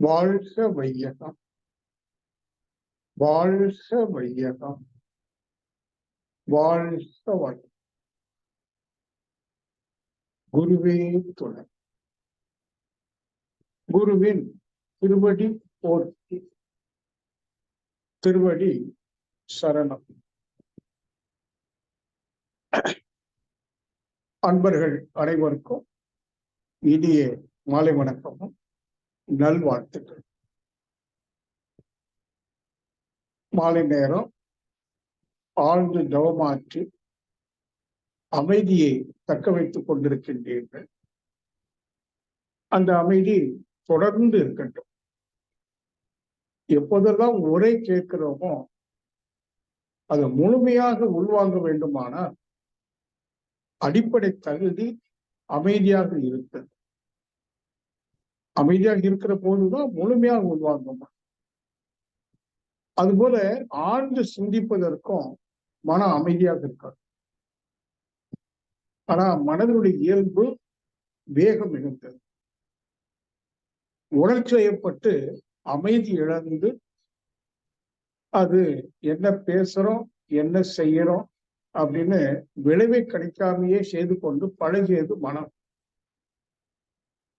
வாழ்க வையகம். வாழ்க வையகம். வாழ்க வள குருவே துணை. குருவின் திருவடி போற்றி. திருவடி சரணம். அன்பர்கள் அனைவருக்கும் இனிய மாலை வணக்கமும். நல்வாழ்த்துக்கள். மாலை நேரம். ஆழ்ந்து தவமாற்றி அமைதியை தக்க வைத்துக் கொண்டிருக்கின்றீர்கள். அந்த அமைதி தொடர்ந்து இருக்கட்டும். எப்போதெல்லாம் உரை கேட்கிறோமோ அதை முழுமையாக உள்வாங்க வேண்டுமானால் அடிப்படை தகுதி அமைதியாக இருக்கிறது அமைதியாக இருக்கிற போதுதான் முழுமையாக உள்வாங்க அதுபோல ஆழ்ந்து சிந்திப்பதற்கும் மன அமைதியாக இருக்காது. ஆனா மனதினுடைய இயல்பு வேகம் மிகுந்தது. உணர்ச்சியப்பட்டு அமைதி இழந்து அது என்ன பேசுறோம் என்ன செய்யறோம் அப்படின்னு விளைவை கிடைக்காமையே செய்து கொண்டு பழகியது மனம்.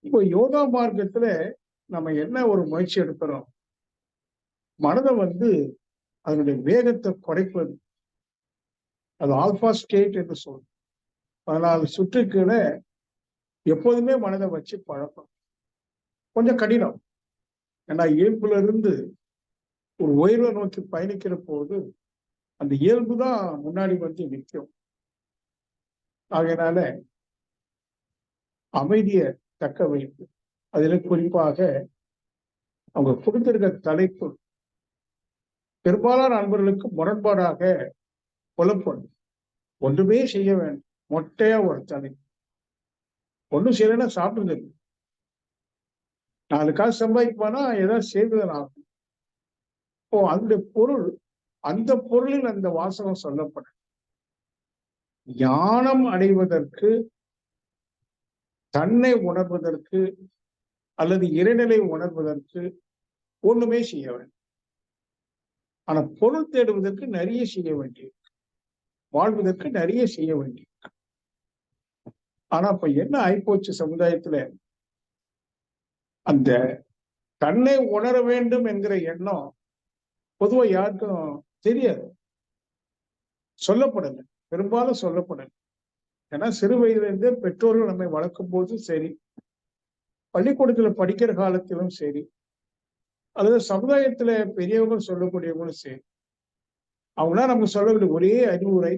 இப்போ யோகா மார்க்கத்துல நம்ம என்ன ஒரு முயற்சி எடுக்கிறோம்? மனதை வந்து அதனுடைய வேகத்தை குறைப்பது. அது ஆல்பா ஸ்டேட் என்று சொல்லும் பதினாலு சுற்றுக்களை எப்போதுமே மனதை வச்சு பழக்கம். கொஞ்சம் கடினம். ஏன்னா இயல்புல இருந்து ஒரு உயர்வை நோக்கி பயணிக்கிற போது அந்த இயல்பு தான் முன்னாடி வந்து நிற்கும். ஆகையினால அமைதியை தக்க வைப்பு. அதுல குறிப்பாக அவங்க கொடுத்திருக்க தலைப்பு பெரும்பாலான நண்பர்களுக்கு முரண்பாடாக புலப்படும் ஒன்றுமே செய்ய வேண்டும் மொட்டையா ஒரு தலைப்பு ஒன்றும் செய்யலைன்னா சாப்பிடுறது நாலு காசு சம்பாதிப்பானா ஏதாவது செய்வதன் ஆகும் ஓ அந்த பொருள் அந்த பொருளில் அந்த வாசகம் சொல்லப்படும் ஞானம் அடைவதற்கு தன்னை உணர்வதற்கு அல்லது இறைநிலை உணர்வதற்கு ஒண்ணுமே செய்ய வேண்டும். ஆனா பொருள் தேடுவதற்கு நிறைய செய்ய வேண்டியிருக்கு. வாழ்வதற்கு நிறைய செய்ய வேண்டியிருக்கு. ஆனா இப்ப என்ன ஆயிப்போச்சு சமுதாயத்துல? அந்த தன்னை உணர வேண்டும் என்கிற எண்ணம் பொதுவா யாருக்கும் தெரியாது. சொல்லப்படலை. பெரும்பாலும் சொல்லப்படலை. ஏன்னா சிறு வயதிலிருந்தே பெற்றோர்கள் நம்மை வளர்க்கும் போது சரி பள்ளிக்கூடத்துல படிக்கிற காலத்திலும் சரி அல்லது சமுதாயத்துல பெரியவங்க சொல்லக்கூடியவங்களும் சரி அவங்களாம் நமக்கு சொல்லக்கூடிய ஒரே அறிவுரை